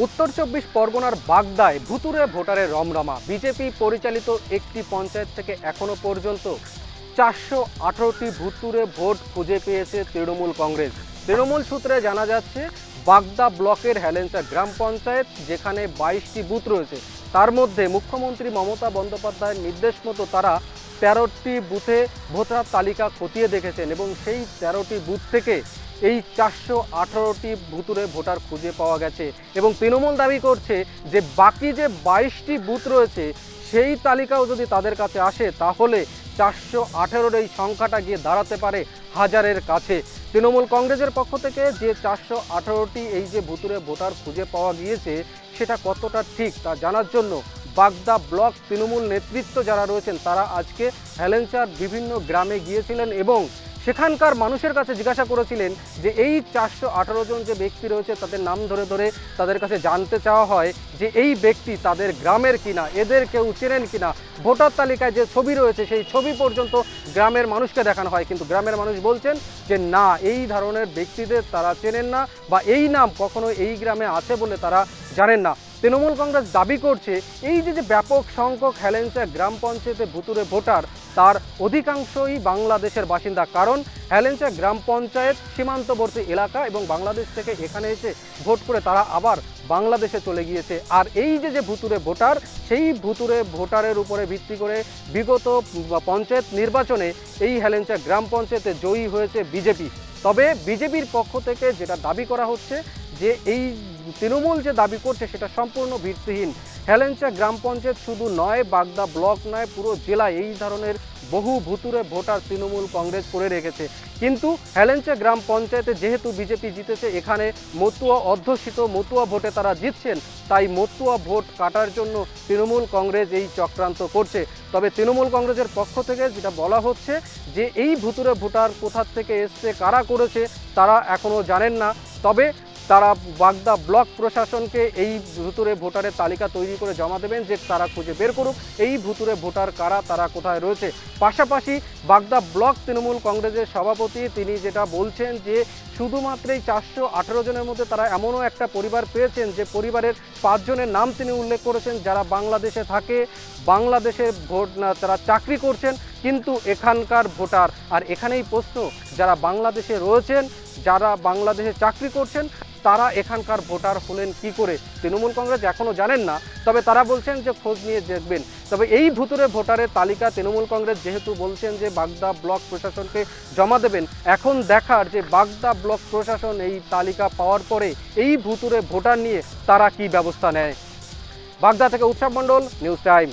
উত্তর চব্বিশ পরগনার বাগদায় ভুতুরে ভোটারের রমরমা। বিজেপি পরিচালিত একটি পঞ্চায়েত থেকে এখনও পর্যন্ত চারশো আঠারোটি ভুতুরে ভোট খুঁজে পেয়েছে তৃণমূল কংগ্রেস। তৃণমূল সূত্রে জানা যাচ্ছে, বাগদা ব্লকের হেলেন্সা গ্রাম পঞ্চায়েত, যেখানে বাইশটি বুথ রয়েছে। তার মধ্যে মুখ্যমন্ত্রী মমতা বন্দ্যোপাধ্যায়ের নির্দেশ মতো তারা তেরোটি বুথে ভোটার তালিকা খতিয়ে দেখেছেন এবং সেই তেরোটি বুথ থেকে এই চারশো আঠারোটি ভুতুরে ভোটার খুঁজে পাওয়া গেছে এবং তৃণমূল দাবি করছে যে বাকি যে বাইশটি বুথ রয়েছে, সেই তালিকাও যদি তাদের কাছে আসে, তাহলে চারশো আঠেরোর এই সংখ্যাটা গিয়ে দাঁড়াতে পারে হাজারের কাছে। তৃণমূল কংগ্রেসের পক্ষ থেকে যে চারশো আঠারোটি এই যে ভুতুরে ভোটার খুঁজে পাওয়া গিয়েছে, সেটা কতটা ঠিক তা জানার জন্য বাগদা ব্লক তৃণমূল নেতৃত্ব যারা রয়েছেন, তারা আজকে হেলেঞ্চার বিভিন্ন গ্রামে গিয়েছিলেন এবং সেখানকার মানুষের কাছে জিজ্ঞাসা করেছিলেন যে এই চারশো আঠারো জন যে ব্যক্তি রয়েছে, তাদের নাম ধরে ধরে তাদের কাছে জানতে চাওয়া হয় যে এই ব্যক্তি তাদের গ্রামের কিনা, এদের কেউ চেনেন কিনা। ভোটার তালিকায় যে ছবি রয়েছে, সেই ছবি পর্যন্ত গ্রামের মানুষকে দেখানো হয়। কিন্তু গ্রামের মানুষ বলছেন যে, না, এই ধরনের ব্যক্তিদের তারা চেনেন না বা এই নাম কখনো এই গ্রামে আছে বলে তারা জানেন না। তৃণমূল কংগ্রেস দাবি করছে, এই যে যে ব্যাপক সংখ্যক হেলেঞ্চা গ্রাম পঞ্চায়েতে ভুতুরে ভোটার, তার অধিকাংশই বাংলাদেশের বাসিন্দা। কারণ হেলেঞ্চা গ্রাম পঞ্চায়েত সীমান্তবর্তী এলাকা এবং বাংলাদেশ থেকে এখানে এসে ভোট করে তারা আবার বাংলাদেশে চলে গিয়েছে। আর এই যে যে ভুতুরে ভোটার, সেই ভুতুরে ভোটারের উপরে ভিত্তি করে বিগত পঞ্চায়েত নির্বাচনে এই হেলেঞ্চা গ্রাম পঞ্চায়েতে জয়ী হয়েছে বিজেপি। তবে বিজেপির পক্ষ থেকে যেটা দাবি করা হচ্ছে যে এই তৃণমূল যে দাবি করছে সেটা সম্পূর্ণ ভিত্তিহীন। হেলেঞ্চা গ্রাম পঞ্চায়েত শুধু নয়, বাগদা ব্লক নয়, পুরো জেলায় এই ধরনের বহু ভুতুরে ভোটার তৃণমূল কংগ্রেস করে রেখেছে। কিন্তু হেলেঞ্চা গ্রাম পঞ্চায়েতে যেহেতু বিজেপি জিতেছে, এখানে মতুয়া অধ্যুষিত মতুয়া ভোটে তারা জিতছেন, তাই মতুয়া ভোট কাটার জন্য তৃণমূল কংগ্রেস এই চক্রান্ত করছে। তবে তৃণমূল কংগ্রেসের পক্ষ থেকে যেটা বলা হচ্ছে যে এই ভুতুরে ভোটার কোথা থেকে এসছে, কারা করেছে, তারা এখনও জানেন না। তবে তারা বাগদা ব্লক প্রশাসনকে এই ভুতুরে ভোটারের তালিকা তৈরি করে জমা দেবেন যে তারা খুঁজে বের করুক। এই ভুতুরে ভোটার কারা, তারা কোথায় রয়েছে? পাশাপাশি বাগদা ব্লক তৃণমূল কংগ্রেসের সভাপতি, তিনি যেটা বলছেন যে শুধুমাত্র এই চারশো আঠেরো জনের মধ্যে তারা এমনও একটা পরিবার পেয়েছেন যে পরিবারের পাঁচজনের নাম তিনি উল্লেখ করেছেন যারা বাংলাদেশে থাকে বাংলাদেশে ভোট তারা চাকরি করছেন। কিন্তু এখানকার ভোটার। আর এখানেই প্রশ্ন, যারা বাংলাদেশে রয়েছেন, যারা বাংলাদেশে চাকরি করছেন, তারা এখানকার ভোটার হলেন কি করে? তৃণমূল কংগ্রেস এখনও জানেন না, তবে তারা বলছেন যে খোঁজ নিয়ে দেখবেন। তবে এই ভুতুরে ভোটারের তালিকা তৃণমূল কংগ্রেস যেহেতু বলছেন যে বাগদা ব্লক প্রশাসনকে জমা দেবেন, এখন দেখার যে বাগদা ব্লক প্রশাসন এই তালিকা পাওয়ার পরে এই ভুতুরে ভোটার নিয়ে তারা কি ব্যবস্থা নেয়? বাগদা থেকে উৎসব মণ্ডল, নিউজ টাইম।